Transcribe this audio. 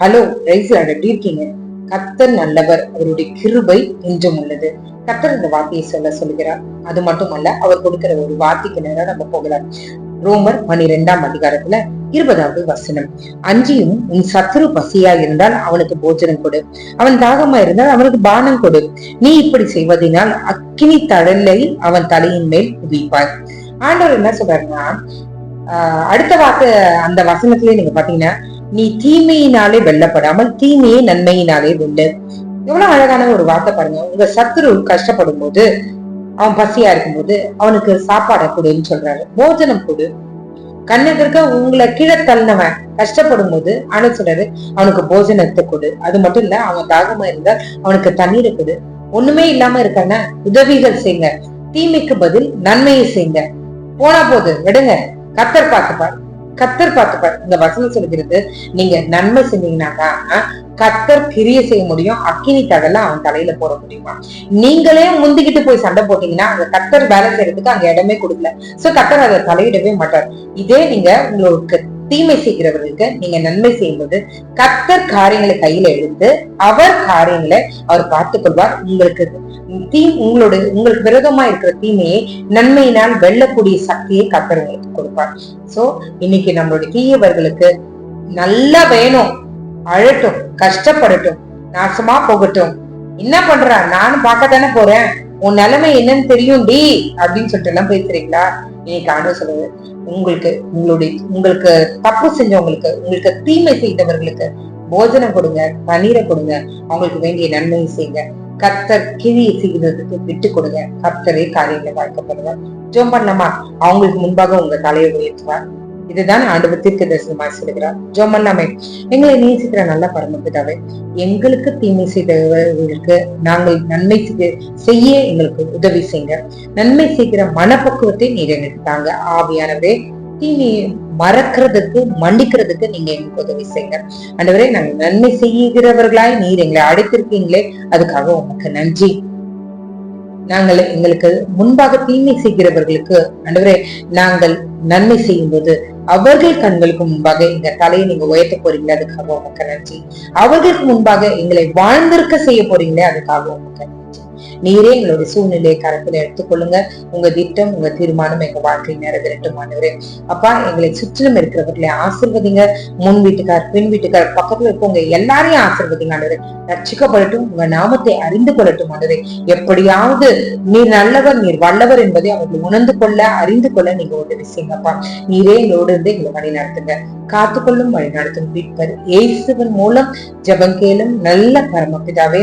Hello rice எப்படி இருக்கீங்க? கத்தர் நல்லவர் அவருடைய கிருபை என்றும் உள்ளது. கத்தர் இந்த வார்த்தையை சொல்ல சொல்லுகிறார். அது மட்டுமல்ல அவர் கொடுக்கிற ஒரு வார்த்தைக்கு நேரம் நம்ம போகலாம். ரோமர் பனிரெண்டாம் அதிகாரத்துல இருபதாவது வசனம். அஞ்சியும் உன் சத்துரு பசியா இருந்தால் அவனுக்கு போஜனம் கொடு. அவன் தாகமா இருந்தால் அவனுக்கு பானம் கொடு. நீ இப்படி செய்வதனால் அக்கினி தழலை அவன் தலையின் மேல் குவிப்பாய். ஆண்டவர் என்ன சொல்றாருன்னா ஆஹ் அடுத்த வாக்கு அந்த வசனத்திலேயே நீங்க பாத்தீங்கன்னா நீ தீமையினாலே வெல்லப்படாமல் தீமையை நன்மையினாலே வெல்லு எவ்வளவு அழகான ஒரு வார்த்தை பாருங்க. உங்க சத்துரு கஷ்டப்படும் போது அவன் பசியா இருக்கும்போது அவனுக்கு சாப்பாடை கொடுன்னு சொல்றாரு. போஜனம் கொடு. கண்ணெதிர்க்க உங்களை கீழே தள்ளினவன் கஷ்டப்படும் போது ஆனா சொல்றாரு அவனுக்கு போஜனத்தை கொடு. அது மட்டும் இல்ல அவன் தாகமா இருந்தா அவனுக்கு தண்ணீரை கொடு. ஒண்ணுமே இல்லாம இருக்கான உதவிகள் செய்யுங்க தீமைக்கு பதில் நன்மையை செய்யுங்க போனா போது விடுங்க. கத்தர் பார்த்துப்பார். கத்தர் பார்த்துப்பார் இந்த வசனம் சொல்கிறது நீங்க நன்மை செஞ்சீங்கன்னாக்கா கத்தர் கிரிய செய்ய முடியும் அக்கினி தடலாம் அவன் தலையில போட முடியுமா? நீங்களே முந்திக்கிட்டு போய் சண்டை போட்டீங்கன்னா அங்க கத்தர் வேலை செய்யறதுக்கு அங்க இடமே கொடுக்கல. சோ கத்தர் அதை தலையிடவே மாட்டார். இதே நீங்க உங்களுக்கு தீமை செய்கிறவர்களுக்கு நீங்க நன்மை செய்யும்போது கத்தர் காரியங்களை கையில எடுத்து அவர் காரியங்களை அவர் பார்த்துக் கொள்வார். உங்களுக்கு தீ உங்களோட உங்களுக்கு விரோதமா இருக்கிற தீமையை நன்மையினால் வெல்லக்கூடிய சக்தியை கத்தர் உங்களுக்கு கொடுப்பார். சோ இன்னைக்கு நம்மளுடைய தீயவர்களுக்கு நல்லா வேணும். அழட்டும் கஷ்டப்படட்டும் நாசமா போகட்டும். என்ன பண்றா? நானும் பார்க்க தானே போறேன். உன் நிலைமை என்னன்னு தெரியும் டி அப்படின்னு சொல்லிட்டு எல்லாம் பேசுறீங்களா? இன்னைக்கு ஆண்டு சொல்லுது. உங்களுக்கு உங்களுடைய உங்களுக்கு தப்பு செஞ்சவங்களுக்கு உங்களுக்கு தீமை செய்தவர்களுக்கு போஜனம் கொடுங்க தண்ணீரை கொடுங்க. அவங்களுக்கு வேண்டிய நன்மையை செய்யுங்க கத்தர் கிழியை செய்கிறதுக்கு விட்டு கொடுங்க. கத்தரே காரியங்களை வாழ்க்கப்படுவார் ஜோம் பண்ணலாமா? அவங்களுக்கு முன்பாக உங்க தலையை உயர்த்துவார். இதுதான் ஆண்டவர் தீர்க்க தரிசனமாக சொல்லுகிறார் ஜோமல்லாமே எங்களை நேசிக்கிற நல்ல பரமபிதாவே எங்களுக்கு தீமை செய்தவர்களுக்கு நாங்கள் நன்மை செய்ய- எங்களுக்கு உதவி செய்யுங்க. நன்மை செய்கிற மனப்பக்குவத்தை நீர் எங்களுக்கு தாங்க. ஆவியானவரே தீமையை மறக்கிறதுக்கு மன்னிக்கிறதுக்கு நீங்க எங்களுக்கு உதவி செய்யுங்க. ஆண்டவரே நாங்கள் நன்மை செய்கிறவர்களாய் நீர் எங்களை அடைத்திருக்கீங்களே அதுக்காக உமக்கு நன்றி. நாங்கள் எங்களுக்கு முன்பாக தீமை செய்கிறவர்களுக்கு அன்றுவரே நாங்கள் நன்மை செய்யும் போது அவர்கள் கண்களுக்கு முன்பாக எங்க தலையை நீங்க உயர்த்த போறீங்களே அதுக்காக உமக்கு நன்றி. அவர்களுக்கு முன்பாக எங்களை வாழ்ந்திருக்க செய்ய போறீங்களே அதுக்காக உமக்கு நன்றி. நீரே எங்களுடைய சூழ்நிலையை கருத்துல எடுத்துக்கொள்ளுங்க. உங்க திட்டம் உங்க தீர்மானம் எங்க வாழ்க்கை நிறைவேறட்டும் ஆண்டவரே. அப்பா எங்களை சுற்றிலும் இருக்கிறவர்களை ஆசிர்வதிங்க. முன் வீட்டுக்கார் பின் வீட்டுக்கார் பக்கத்துல இருக்கவங்க எல்லாரையும் ஆசிர்வதிங்க ஆண்டவரே. ரட்சிக்கப்படட்டும் உங்க நாமத்தை அறிந்து கொள்ளட்டும் ஆண்டவரே. எப்படியாவது நீர் நல்லவர் நீர் வல்லவர் என்பதை அவர்கள் உணர்ந்து கொள்ள அறிந்து கொள்ள நீங்க உதவி செய்யுங்கப்பா நீரே எங்களோடு இருந்து எங்களை வழி நடத்துங்க. காத்துக்கொள்ளும் வழி நடத்தும். மீட்பர் இயேசுவின் மூலம் ஜபங்கேலும் நல்ல பரமபிதாவே